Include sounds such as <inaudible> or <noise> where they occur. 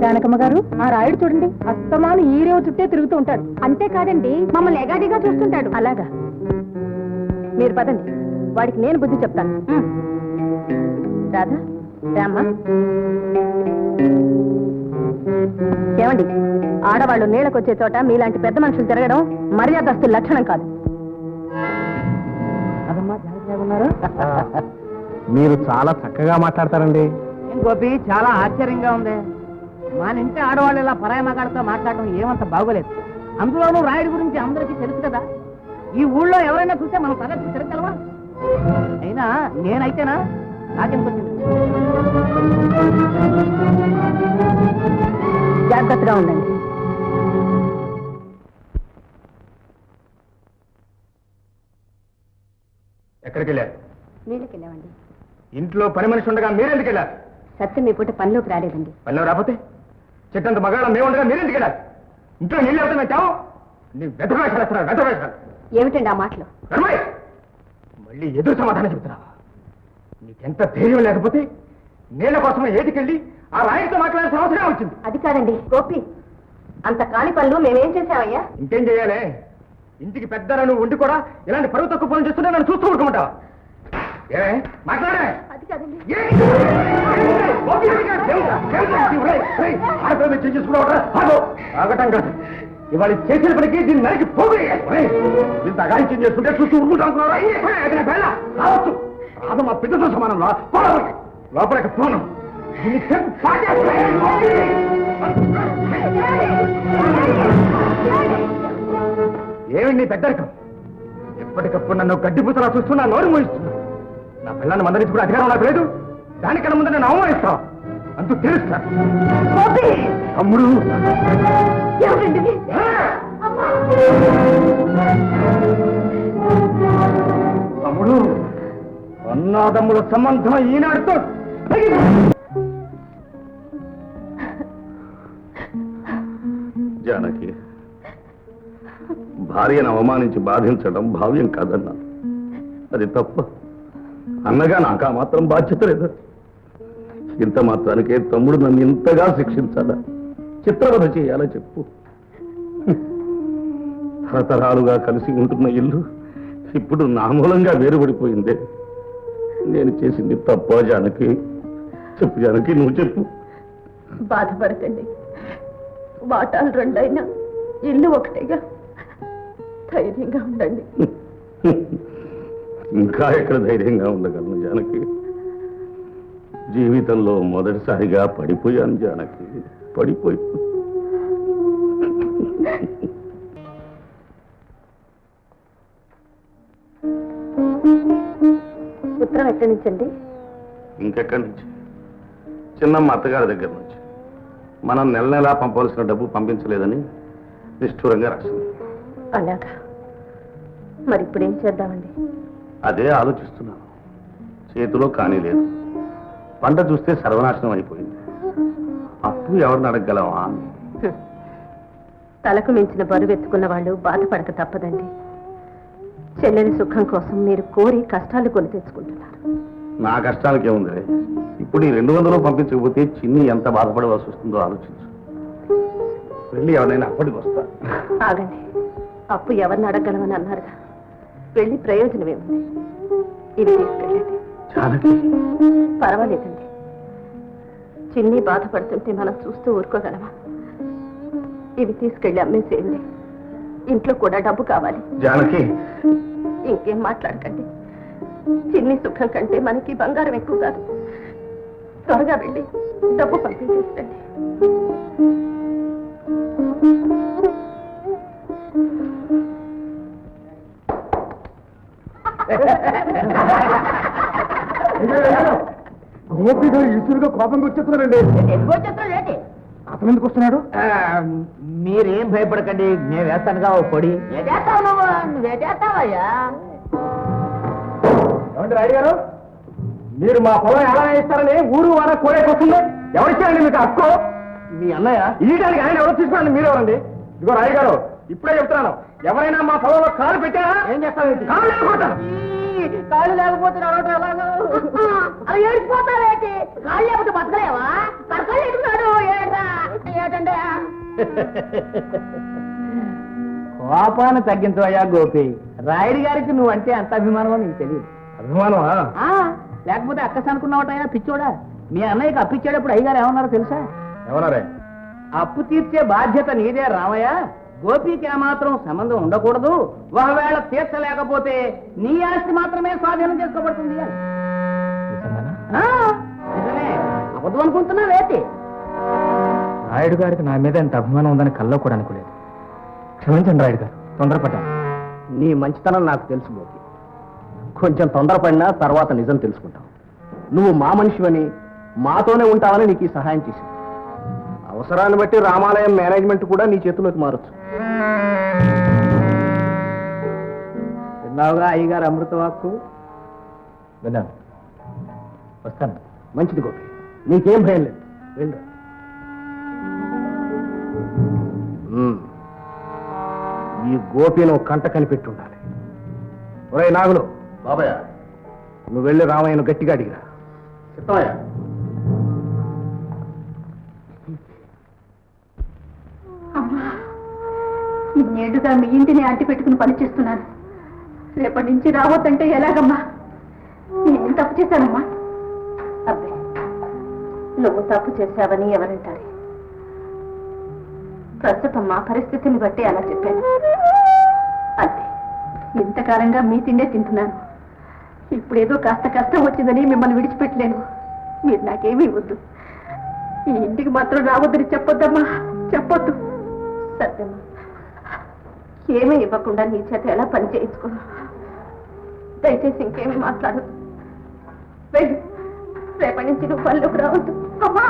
జానకమ్మ గారు ఆ రాయుడు చూడండి అస్తమాను ఈ రేవు చుట్టే తిరుగుతూ ఉంటాడు. అంతేకాదండి మమ్మల్ని ఎగాదిగా చూస్తుంటాడు. అలాగా. మీరు పదండి వాడికి నేను బుద్ధి చెప్తాను. రాధా రామ్మా. ఏమండి ఆడవాళ్ళు నీళ్ళకొచ్చే చోట మీలాంటి పెద్ద మనుషులు తిరగడం మర్యాదస్తుల లక్షణం కాదు. <laughs> మీరు చాలా చక్కగా మాట్లాడతారండి. గోపి చాలా ఆశ్చర్యంగా ఉంది. మన ఇంటి ఆడవాళ్ళు ఇలా పరాయి మగాడితో మాట్లాడటం ఏమంత బాగోలేదు. అందులోనూ రాయుడి గురించి అందరికీ తెలుసు కదా. ఈ ఊళ్ళో ఎవరైనా చూస్తే మనం తలెత్తి తిరగలవా? అయినా నేనైతేనా? నాకెందుకు జాగ్రత్తగా ఉండండి. ఎక్కడికి వెళ్ళారు నీళ్ళకి వెళ్ళామండి ఇంట్లో పని మనిషి ఉండగా మీరెందుకు వెళ్ళారు? సత్యం మీ పూట పనిలోకి రాలేదండి. పల్లె రాకపోతే చెట్టంత మగాళ్ళ మేము ఉండగా మీరెందుకు వెళ్ళారు ఇంట్లో నీళ్ళు మేము చావు నీ వెతవేషాలు వేస్తున్నారు వెతవేషాలు ఏమిటండి ఆ మాటలు! మళ్ళీ ఎదురు సమాధానం చెబుతున్నావా నీకెంత ధైర్యం లేకపోతే నీళ్ళ కోసమే ఏటికెళ్ళి ఆ రాయితో మాట్లాడాల్సిన అవసరం వచ్చింది. అది కాదండి గోపి. అంత కాని పనులు మేమేం చేశామయ్యా? ఇంకేం చేయాలి ఇంటికి పెద్ద నువ్వు ఉండి కూడా ఇలాంటి పరువు తక్కువ పనులు చేస్తుంటే నన్ను చూస్తూ ఊరుకోమంటావా ఏ మాట్లాడే. అది కాదండి. ఆగటం కాదు ఇవాళ చేసిన పనికి దీన్ని నరికి పోగు ఇంత అగాయిత్యం చేసుకుంటే చూస్తూ ఊరుకుంటున్నారా రావచ్చు రాదు మా పిల్లతో సమానంలో రా లోపలికి పోను దీన్ని చెప్పు పెద్దరికం? ఎప్పటికప్పుడు నన్ను గడ్డిపూతలా చూస్తూ నా నోరు మోయిస్తున్నా. నా పిల్లల్ని మందరించుకునే అధికారం నాకు లేదు. దానికన్నా ముందు నన్ను అవమానిస్తావు అంతూ తెలుస్తా. తమ్ముడు! తమ్ముడు! అన్నాదమ్ముల సంబంధం ఈనాడుతో జానకి భార్యను అవమానించి బాధించడం భావ్యం కాదన్నా. అది తప్ప అన్నగా నాకు ఆ మాత్రం బాధ్యత లేదు. ఇంత మాత్రానికే తమ్ముడు నన్ను ఇంతగా శిక్షించాలా? చిత్రవధ చేయాలా చెప్పు? తరతరాలుగా కలిసి ఉంటున్న ఇల్లు ఇప్పుడు నా మూలంగా వేరుపడిపోయిందే. నేను చేసింది తప్ప జానకి? చెప్పు జానకి నువ్వు చెప్పు. బాధపడకండి. వాటాలు రెండైనా ఇల్లు ఒకటేగా. ధైర్యంగా ఉండండి. ఇంకా ఎక్కడ ధైర్యంగా ఉండగలను జానకి? జీవితంలో మొదటిసారిగా పడిపోయాను జానకి. పడిపోయి. ఉత్తరం ఎక్కడి నుంచండి? ఇంకెక్కడి నుంచి? చిన్నమ్మ అత్తగారి దగ్గర నుంచి. మనం నెల నెలా పంపవలసిన డబ్బు పంపించలేదని నిష్ఠూరంగా రాసింది. అలాగా. మరి ఇప్పుడు ఏం చేద్దామండి? అదే ఆలోచిస్తున్నాను. చేతిలో కానీ లేదు. పంట చూస్తే సర్వనాశనం అయిపోయింది. అప్పు ఎవరిని అడగగలవా. తలకు మించిన బరువు ఎత్తుకున్న వాళ్ళు బాధపడక తప్పదండి. చెల్లెలి సుఖం కోసం మీరు కోరి కష్టాలు కొని తెచ్చుకుంటున్నారు. నా కష్టానికి ఏముంది? ఇప్పుడు ఈ రెండు వందలు పంపించకపోతే చిన్ని ఎంత బాధపడవలసి వస్తుందో ఆలోచించు. వెళ్ళి ఎవరైనా అప్పటికి వస్తా. ఆగండి. అప్పు ఎవరిని అడగలమని అన్నారుగా. వెళ్ళి ప్రయోజనం ఏముంది ఇవి తీసుకెళ్ళండి. జానకి. పర్వాలేదండి. చిన్ని బాధపడుతుంటే మనం చూస్తూ ఊరుకోగలమా? ఇవి తీసుకెళ్ళి అమ్మేసేయండి. ఇంట్లో కూడా డబ్బు కావాలి. జానకి. ఇంకేం మాట్లాడకండి. చిన్ని సుఖం కంటే మనకి బంగారం ఎక్కువ కాదు. త్వరగా వెళ్ళి డబ్బు పంపించేసండి గోపిగా ఇసురుగా కోపంగా వచ్చేస్తున్నాడండి అతను ఎందుకు వస్తున్నాడు? మీరేం భయపడకండి నేను వేస్తానుగా ఓ పొడి. ఏమండి రాయుడు గారు? మీరు మా పొలం ఎలా ఇస్తారని ఊరు వార కోరేకొస్తుంది ఎవరిచ్చారండి మీకు హక్కు? మీ అన్నయ్య? ఈయడానికి ఆయన ఎవరు తీసుకోండి మీరు ఎవరండి? ఇదిగో రాయుడు గారు ఇప్పుడే చెప్తున్నాను. ఎవరైనా మా పొలంలో కాలు పెట్టారా ఏం చేస్తావేంటి? కాలు లేకపోతాను. కాళ్ళు లేకపోతే నడవటం ఎలాగో అది ఏడిపోతావేంటి కాళ్ళు లేకపోతే బతకలేవా? కరకళ్ళు ఎడుతున్నాడు ఏడ్రా? ఏటండి కోపాన్ని తగ్గించవయ్యా గోపి. రాయుడు గారికి నువ్వంటే అంత అభిమానమో నీకు తెలియదు. అభిమానమా? ఆ, లేకపోతే అక్కస అనుకున్నావటైనా పిచ్చోడా? మీ అన్నయ్యకి అప్పిచ్చేటప్పుడు అయ్యగారు ఏమన్నారో తెలుసా? ఎవరరే అప్పు తీర్చే బాధ్యత నీదే రామయ్య. గోపికి ఏమాత్రం సంబంధం ఉండకూడదు. ఒకవేళ తీర్చలేకపోతే నీ ఆస్తి మాత్రమే స్వాధీనం చేసుకోబడుతుంది. అబద్ధం అనుకుంటున్నావేటి రాయుడు గారికి నా మీద ఎంత అభిమానం ఉందని కల్లో కూడా అనుకోలేదు. క్షమించండి రాయుడు గారు తొందరపడ్డాను. నీ మంచితనం నాకు తెలుసు గోపి. కొంచెం తొందరపడినా తర్వాత నిజం తెలుసుకుంటావు నువ్వు మా మనిషివని మాతోనే ఉంటావని నీకు ఈ సహాయం చేసింది అవసరాన్ని బట్టి రామాలయం మేనేజ్మెంట్ కూడా నీ చేతిలోకి మారచ్చు. విన్నావుగా అయ్యగారు అమృతవాక్కు విన్నాను. వస్తాను. మంచిది గోపి. నీకేం భయం లేదు. వెళ్ళు. ఈ గోపిను కంట కనిపెట్టి ఉండాలి. ఒరే నాగులు. బాబాయ్. నువ్వు వెళ్ళి రామయ్యను గట్టిగా అడిగిరా. చిత్తమయ్య. నేడుగా మీ ఇంటిని అంటి పెట్టుకుని పనిచేస్తున్నాను రేపటి నుంచి రావద్దంటే ఎలాగమ్మా? నేను తప్పు చేశానమ్మా? అబ్బే నువ్వు తప్పు చేశావని ఎవరంటారు? ప్రస్తుతం మా పరిస్థితిని బట్టి అలా చెప్పాను. అంతే ఇంతకాలంగా మీ తిండే తింటున్నాను. ఇప్పుడేదో కాస్త కష్టం వచ్చిందని మిమ్మల్ని విడిచిపెట్టలేను. మీరు నాకేమీ ఇవ్వద్దు ఈ ఇంటికి మాత్రం రావద్దని చెప్పొద్దమ్మా. చెప్పొద్దు. సత్యమ్మా. ఏమీ ఇవ్వకుండా నీ చేత ఎలా పని చేయించుకున్నా? దయచేసి ఇంకేమీ మాట్లాడదు రేపటి నుంచి నువ్వు పనులకు రావద్దు. అమ్మా!